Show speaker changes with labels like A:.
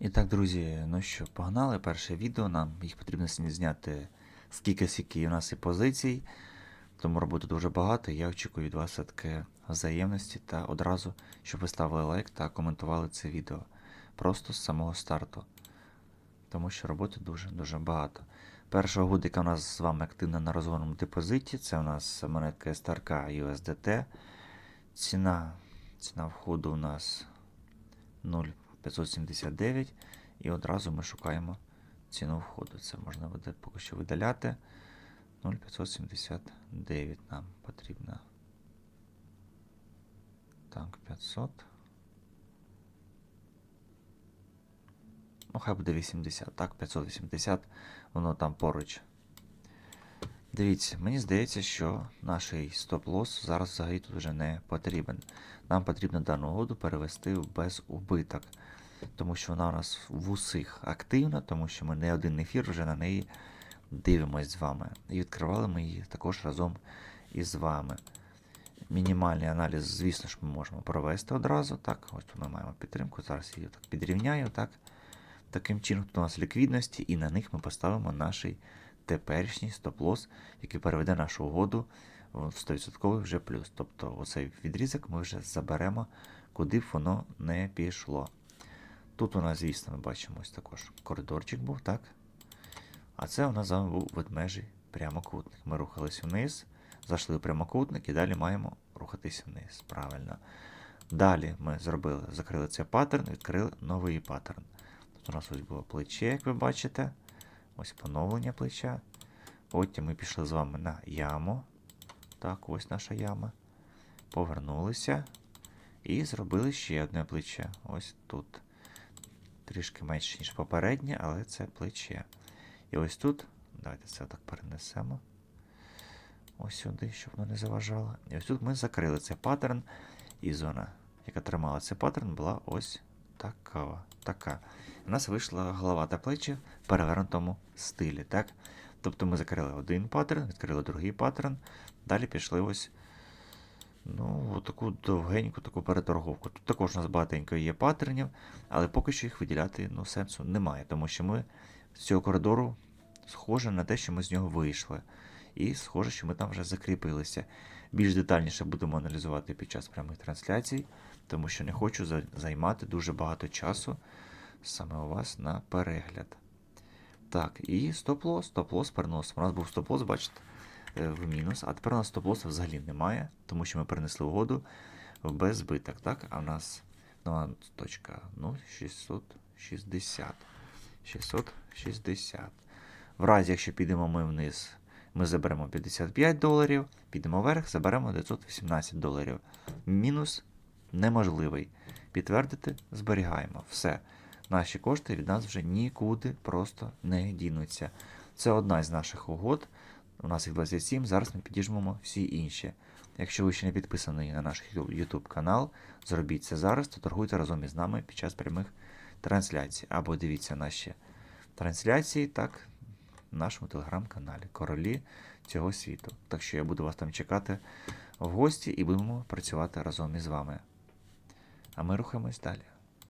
A: І так, друзі, ну що, погнали. Перше відео. Нам їх потрібно зняти скільки скільки у нас і позицій. Тому роботи дуже багато. Я очікую від вас все-таки взаємності та одразу, щоб ви ставили лайк та коментували це відео. Просто з самого старту. Тому що роботи дуже-дуже багато. Першого гудика у нас з вами активна на розгонному депозиті. Це у нас монетка STRK USDT. Ціна, ціна входу у нас 0,579. І одразу ми шукаємо ціну входу. Це можна буде поки що видаляти. 0,579 нам потрібно. Так, 500. Ну, хай буде 80, так, 580, воно там поруч. Дивіться, мені здається, що наш стоп-лосс зараз взагалі тут вже не потрібен. Нам потрібно дану угоду перевести в безубиток. Тому що вона у нас в усіх активна, тому що ми не один ефір вже на неї дивимось з вами. І відкривали ми її також разом із вами. Мінімальний аналіз, звісно ж, ми можемо провести одразу. Так, ось тут ми маємо підтримку. Зараз її так підрівняю. Так. Таким чином, тут у нас ліквідності, і на них ми поставимо наш теперішній стоп-лосс, який переведе нашу угоду в 100% вже плюс. Тобто оцей відрізок ми вже заберемо, куди б воно не пішло. Тут у нас, звісно, ми бачимо ось також коридорчик був, так? А це у нас з вами був ведмежий прямокутник. Ми рухались вниз, зайшли в прямокутник і далі маємо рухатись вниз. Правильно. Далі ми зробили, закрили цей паттерн, відкрили новий паттерн. Тут у нас ось було плече, як ви бачите. Ось поновлення плеча. Потім ми пішли з вами на яму. Так, ось наша яма. Повернулися. І зробили ще одне плече. Ось тут. Трішки менше, ніж попереднє, але це плече. І ось тут. Давайте це так перенесемо. Ось сюди, щоб воно не заважало. І ось тут ми закрили цей паттерн. І зона, яка тримала цей паттерн, була ось така. така. У нас вийшла голова та плечі в перевернутому стилі. так? Тобто ми закрили один паттерн, відкрили другий паттерн, далі пішли ось ну, таку довгеньку таку переторговку. Тут також у нас багатенько є паттернів, але поки що їх виділяти ну, сенсу немає, тому що ми з цього коридору схоже на те, що ми з нього вийшли. І схоже, що ми там вже закріпилися. Більш детальніше будемо аналізувати під час прямих трансляцій, тому що не хочу займати дуже багато часу саме у вас на перегляд. Так, і стоп-лосс, стоп-лосс переносимо. У нас був стоп-лосс, бачите, е, в мінус, а тепер у нас стоп-лосса взагалі немає, тому що ми перенесли угоду в беззбиток, так? А в нас нова точка ну, 660. 660. В разі, якщо підемо ми вниз, ми заберемо 55 доларів, підемо вверх, заберемо 918 доларів. Мінус неможливий. Підтвердити, зберігаємо. Все. Наші кошти від нас вже нікуди просто не дінуться. Це одна з наших угод. У нас їх 27, зараз ми підіжмемо всі інші. Якщо ви ще не підписані на наш YouTube канал, зробіть це зараз, то торгуйте разом із нами під час прямих трансляцій. Або дивіться наші трансляції, так, нашому телеграм-каналі Королі цього світу. Так що я буду вас там чекати в гості і будемо працювати разом із вами. А ми рухаємось далі.